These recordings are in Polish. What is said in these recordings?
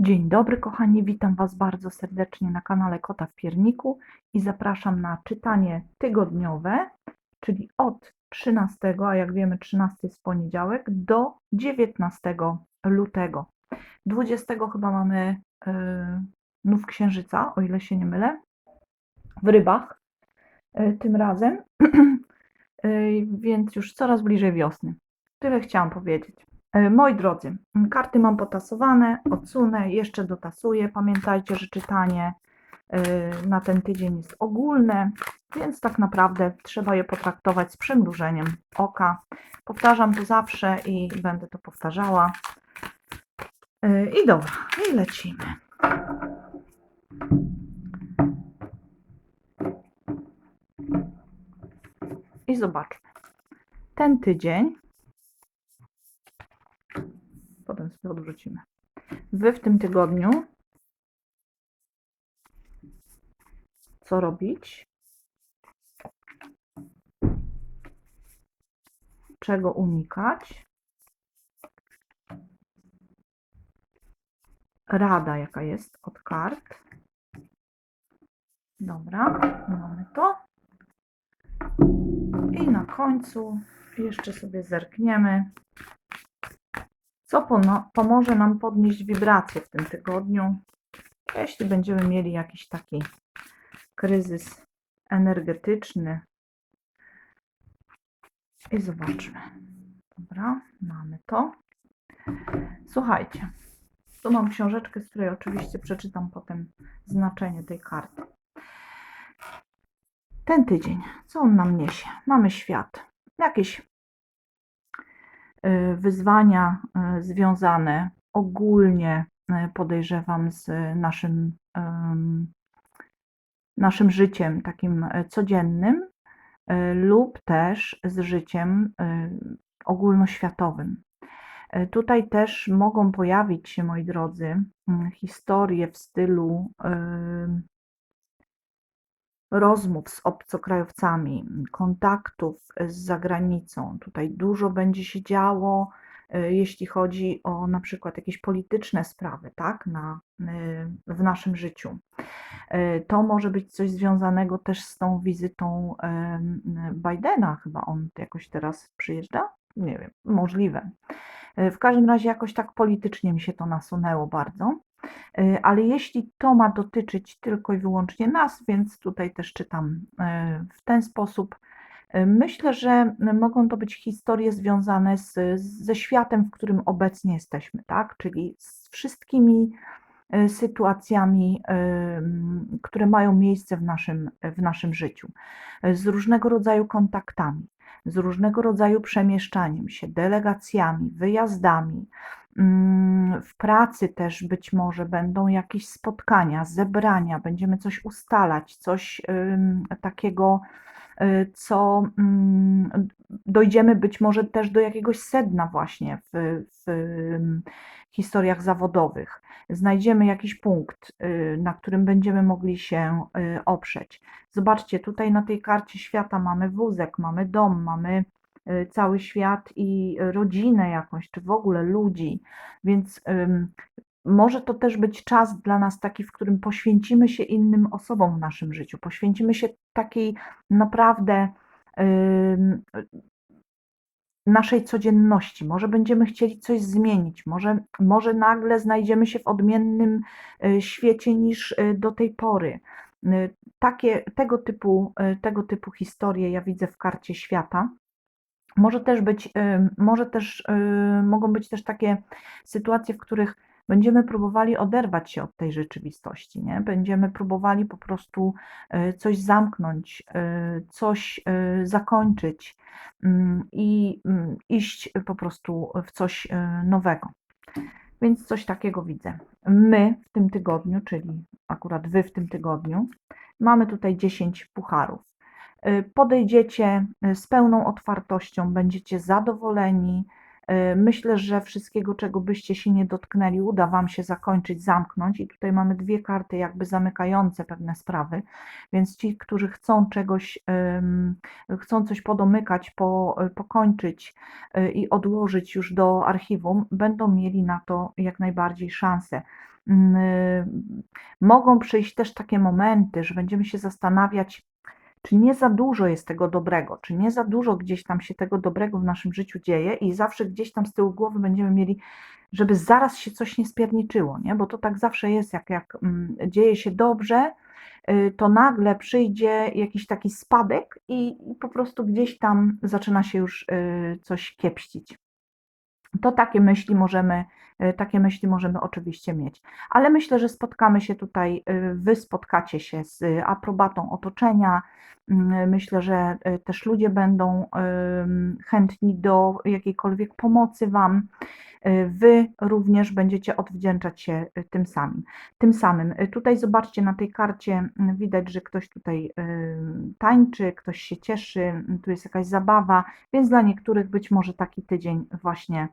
Dzień dobry, kochani. Witam Was bardzo serdecznie na kanale Kota w Pierniku i zapraszam na czytanie tygodniowe, czyli od 13, a jak wiemy, 13 jest poniedziałek, do 19 lutego. 20 chyba mamy yy, nów księżyca, o ile się nie mylę, w rybach yy, tym razem, yy, więc już coraz bliżej wiosny. Tyle chciałam powiedzieć. E, Moi drodzy, karty mam potasowane, odsunę, jeszcze dotasuję. Pamiętajcie, że czytanie e, na ten tydzień jest ogólne, więc tak naprawdę trzeba je potraktować z przymrużeniem oka. Powtarzam to zawsze i będę to powtarzała. E, I dobra, i lecimy. I zobaczmy. Ten tydzień odwrócimy. Wy w tym tygodniu co robić? Czego unikać? Rada, jaka jest od kart. Dobra, mamy to. I na końcu jeszcze sobie zerkniemy, co pomoże nam podnieść wibracje w tym tygodniu, jeśli będziemy mieli jakiś taki kryzys energetyczny. I zobaczmy. Dobra, mamy to. Słuchajcie, tu mam książeczkę, z której oczywiście przeczytam potem znaczenie tej karty. Ten tydzień, co on nam niesie? Mamy świat. Jakieś wyzwania y, związane ogólnie, y, podejrzewam, z naszym, ym, naszym życiem takim y, codziennym y, lub też z życiem y, ogólnoświatowym. Y, Tutaj też mogą pojawić się, moi drodzy, historie w stylu y, rozmów z obcokrajowcami, kontaktów z zagranicą. Tutaj dużo będzie się działo, y, jeśli chodzi o na przykład jakieś polityczne sprawy, tak, na, y, w naszym życiu. Y, To może być coś związanego też z tą wizytą Bidena, chyba on jakoś teraz przyjeżdża? Nie wiem, możliwe. W każdym razie jakoś tak politycznie mi się to nasunęło bardzo. Y, Ale jeśli to ma dotyczyć tylko i wyłącznie nas, więc tutaj też czytam y, w ten sposób. Y, Myślę, że mogą to być historie związane z, ze światem, w którym obecnie jesteśmy, tak? Czyli z wszystkimi sytuacjami, które mają miejsce w naszym, w naszym życiu, z różnego rodzaju kontaktami, z różnego rodzaju przemieszczaniem się, delegacjami, wyjazdami. Mm, W pracy też być może będą jakieś spotkania, zebrania, będziemy coś ustalać, coś takiego, y, co mm, dojdziemy być może też do jakiegoś sedna właśnie w, w historiach zawodowych. Znajdziemy jakiś punkt, y, na którym będziemy mogli się y, oprzeć. Zobaczcie, tutaj na tej karcie świata mamy wózek, mamy dom, mamy cały świat i rodzinę jakąś, czy w ogóle ludzi, więc może to też być czas dla nas taki, w którym poświęcimy się innym osobom w naszym życiu, poświęcimy się takiej naprawdę naszej codzienności. Może będziemy chcieli coś zmienić, może, może nagle znajdziemy się w odmiennym y, świecie niż y, do tej pory. Y, Takie, tego, typu, y, tego typu historie ja widzę w karcie świata. Może też być, y, może też, y, mogą być też takie sytuacje, w których będziemy próbowali oderwać się od tej rzeczywistości, nie? Będziemy próbowali po prostu y, coś zamknąć, coś zakończyć mm, i mm, iść po prostu w coś nowego. Więc coś takiego widzę. My w tym tygodniu, czyli akurat wy w tym tygodniu, mamy tutaj 10 pucharów. Y, Podejdziecie y, z pełną otwartością, będziecie zadowoleni, Y, Myślę, że wszystkiego, czego byście się nie dotknęli, uda Wam się zakończyć, zamknąć. I tutaj mamy dwie karty, jakby zamykające pewne sprawy. Więc ci, którzy chcą czegoś, chcą coś podomykać, po, pokończyć i odłożyć już do archiwum, będą mieli na to jak najbardziej szansę. Mogą przyjść też takie momenty, że będziemy się zastanawiać, czy nie za dużo jest tego dobrego, czy nie za dużo gdzieś tam się tego dobrego w naszym życiu dzieje i zawsze gdzieś tam z tyłu głowy będziemy mieli, żeby zaraz się coś nie spierniczyło, nie? bo to tak zawsze jest, jak, jak mm, dzieje się dobrze, y, to nagle przyjdzie jakiś taki spadek i, i po prostu gdzieś tam zaczyna się już y, coś kiepścić. To takie myśli możemy, takie myśli możemy oczywiście mieć. Ale myślę, że spotkamy się tutaj, y, wy spotkacie się z aprobatą otoczenia. Mm, Myślę, że też ludzie będą chętni do jakiejkolwiek pomocy Wam. Wy również będziecie odwdzięczać się tym samym. Tym samym. Tutaj zobaczcie na tej karcie, mm, widać, że ktoś tutaj tańczy, ktoś się cieszy, mm, tu jest jakaś zabawa, więc dla niektórych być może taki tydzień właśnie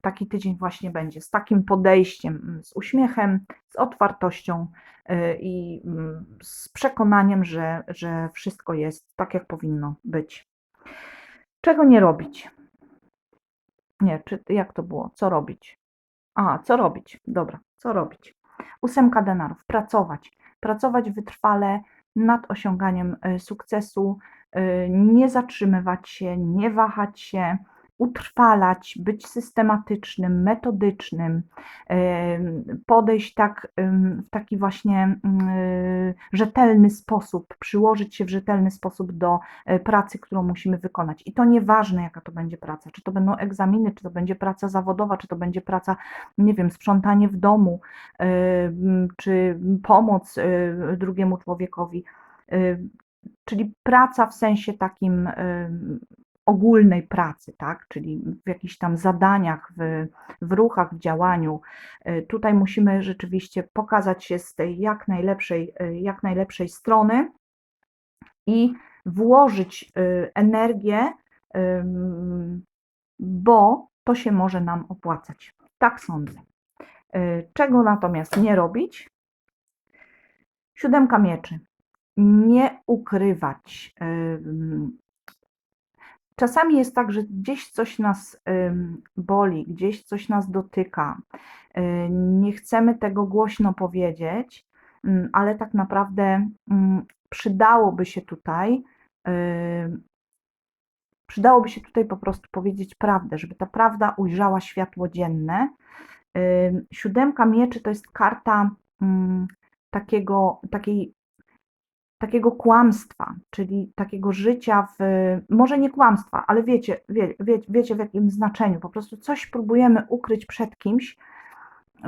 taki tydzień właśnie będzie z takim podejściem, mm, z uśmiechem, z otwartością y, i mm, z przekonaniem, że, że wszystko jest tak, jak powinno być. Czego nie robić? Nie, czy jak to było? Co robić? A, co robić? Dobra, co robić? Ósemka denarów. Pracować. Pracować wytrwale nad osiąganiem y, sukcesu, y, nie zatrzymywać się, nie wahać się, utrwalać, być systematycznym, metodycznym, podejść tak, w taki właśnie rzetelny sposób, przyłożyć się w rzetelny sposób do e, pracy, którą musimy wykonać. I to nieważne, jaka to będzie praca, czy to będą egzaminy, czy to będzie praca zawodowa, czy to będzie praca, nie wiem, sprzątanie w domu, czy pomoc y, drugiemu człowiekowi. Y, Czyli praca w sensie takim ogólnej pracy, tak? czyli w jakichś tam zadaniach, w, w ruchach, w działaniu. Y, Tutaj musimy rzeczywiście pokazać się z tej jak najlepszej, y, jak najlepszej strony i włożyć y, energię, bo to się może nam opłacać. Tak sądzę. Czego natomiast nie robić? Siódemka mieczy. Nie ukrywać. Czasami jest tak, że gdzieś coś nas boli, gdzieś coś nas dotyka. y, Nie chcemy tego głośno powiedzieć, ym, ale tak naprawdę ym, przydałoby się tutaj, ym, przydałoby się tutaj po prostu powiedzieć prawdę, żeby ta prawda ujrzała światło dzienne. Ym, Siódemka mieczy to jest karta ym, takiego, takiej takiego kłamstwa, czyli takiego życia w, może nie kłamstwa, ale wiecie, wie, wie, wiecie w jakim znaczeniu, po prostu coś próbujemy ukryć przed kimś,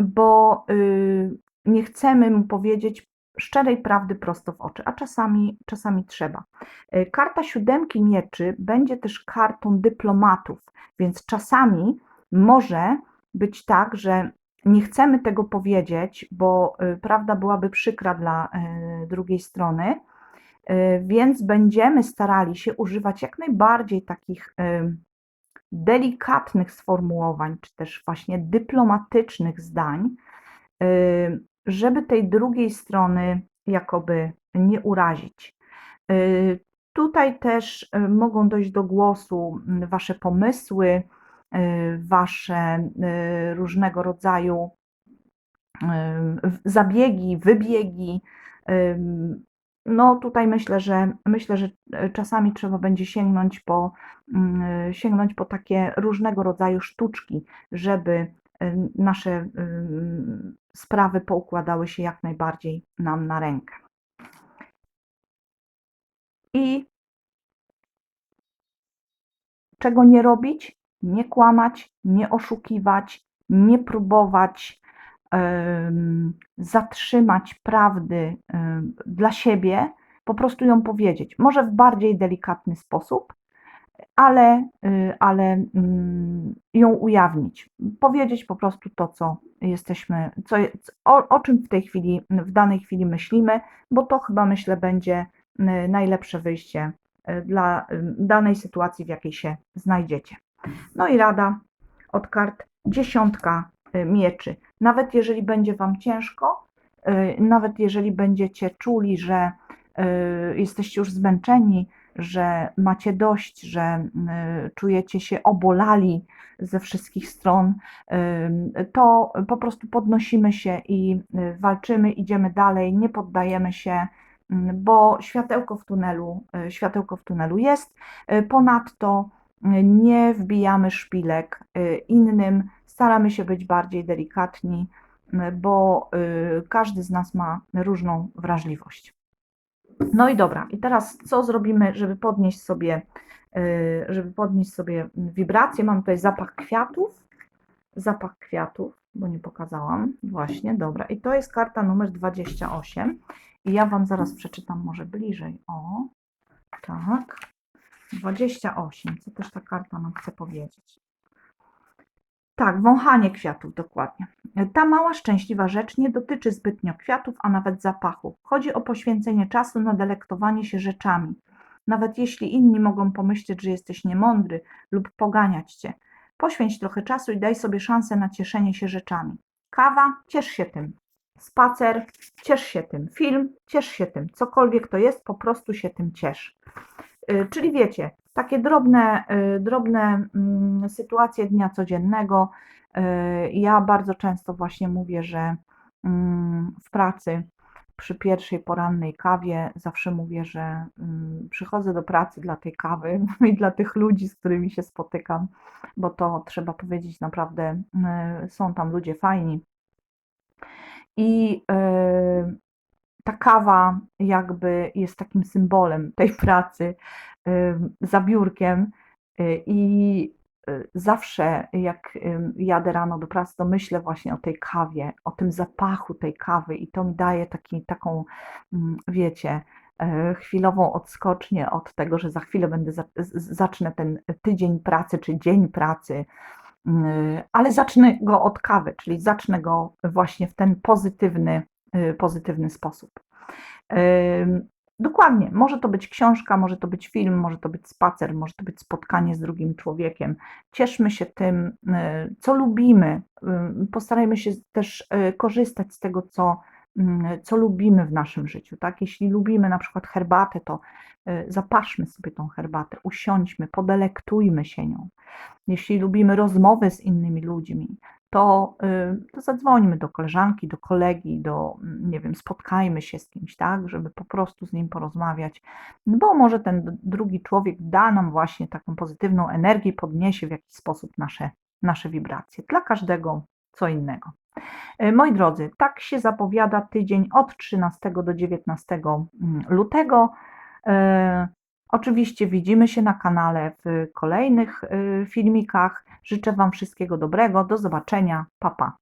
bo y, nie chcemy mu powiedzieć szczerej prawdy prosto w oczy, a czasami, czasami trzeba. Y, Karta siódemki mieczy będzie też kartą dyplomatów, więc czasami może być tak, że nie chcemy tego powiedzieć, bo y, prawda byłaby przykra dla y, drugiej strony, y, więc będziemy starali się używać jak najbardziej takich delikatnych sformułowań, czy też właśnie dyplomatycznych zdań, żeby tej drugiej strony jakoby nie urazić. Tutaj też mogą dojść do głosu Wasze pomysły, Wasze y, różnego rodzaju y, zabiegi, wybiegi. No tutaj myślę, że myślę, że e, czasami trzeba będzie sięgnąć po, mm, sięgnąć po takie różnego rodzaju sztuczki, żeby y, nasze sprawy poukładały się jak najbardziej nam na rękę. I czego nie robić? Nie kłamać, nie oszukiwać, nie próbować zatrzymać prawdy dla siebie, po prostu ją powiedzieć. Może w bardziej delikatny sposób, ale, y, ale mm, ją ujawnić. Powiedzieć po prostu to, co jesteśmy, co, o, o czym w tej chwili, w danej chwili myślimy, bo to chyba myślę będzie y, najlepsze wyjście y, dla danej sytuacji, w jakiej się znajdziecie. No i rada od kart dziesiątka y, mieczy. Nawet jeżeli będzie Wam ciężko, y, nawet jeżeli będziecie czuli, że y, jesteście już zmęczeni, że macie dość, że czujecie się obolali ze wszystkich stron, to po prostu podnosimy się i walczymy, idziemy dalej, nie poddajemy się, bo światełko w tunelu, światełko w tunelu jest. Ponadto nie wbijamy szpilek y, innym, staramy się być bardziej delikatni, y, bo y, każdy z nas ma różną wrażliwość. No i dobra, i teraz co zrobimy, żeby podnieść sobie, żeby podnieść sobie wibrację? Mam tutaj zapach kwiatów, zapach kwiatów, bo nie pokazałam, właśnie, dobra. I to jest karta numer 28 i ja Wam zaraz przeczytam może bliżej, o, tak, 28, co też ta karta nam chce powiedzieć. Tak, wąchanie kwiatów, dokładnie. Ta mała, szczęśliwa rzecz nie dotyczy zbytnio kwiatów, a nawet zapachu. Chodzi o poświęcenie czasu na delektowanie się rzeczami. Nawet jeśli inni mogą pomyśleć, że jesteś niemądry lub poganiać cię. Poświęć trochę czasu i daj sobie szansę na cieszenie się rzeczami. Kawa, ciesz się tym. Spacer, ciesz się tym. Film, ciesz się tym. Cokolwiek to jest, po prostu się tym ciesz. Y, Czyli wiecie, takie drobne, y, drobne mm, sytuacje dnia codziennego. Y, Ja bardzo często właśnie mówię, że mm, w pracy przy pierwszej porannej kawie zawsze mówię, że mm, przychodzę do pracy dla tej kawy i dla tych ludzi, z którymi się spotykam, bo to trzeba powiedzieć naprawdę, są tam ludzie fajni. I ta kawa jakby jest takim symbolem tej pracy, za biurkiem y, i y, zawsze jak jadę rano do pracy, to myślę właśnie o tej kawie, o tym zapachu tej kawy i to mi daje taki, taką, mm, wiecie, e, chwilową odskocznię od tego, że za chwilę będę zacznę ten tydzień pracy czy dzień pracy, y, ale zacznę go od kawy, czyli zacznę go właśnie w ten pozytywny, pozytywny sposób. Dokładnie, może to być książka, może to być film, może to być spacer, może to być spotkanie z drugim człowiekiem. Cieszmy się tym, y, co lubimy. Postarajmy się też y, korzystać z tego, co, co lubimy w naszym życiu. Tak? Jeśli lubimy na przykład herbatę, to y, zapaszmy sobie tą herbatę, usiądźmy, podelektujmy się nią. Jeśli lubimy rozmowy z innymi ludźmi, to, y, to zadzwońmy do koleżanki, do kolegi, do, nie wiem, spotkajmy się z kimś, tak, żeby po prostu z nim porozmawiać, bo może ten drugi człowiek da nam właśnie taką pozytywną energię, podniesie w jakiś sposób nasze, nasze wibracje. Dla każdego co innego. Y, Moi drodzy, tak się zapowiada tydzień od 13 do 19 mm, lutego. E, Oczywiście widzimy się na kanale w kolejnych y, filmikach. Życzę Wam wszystkiego dobrego. Do zobaczenia. Pa, pa.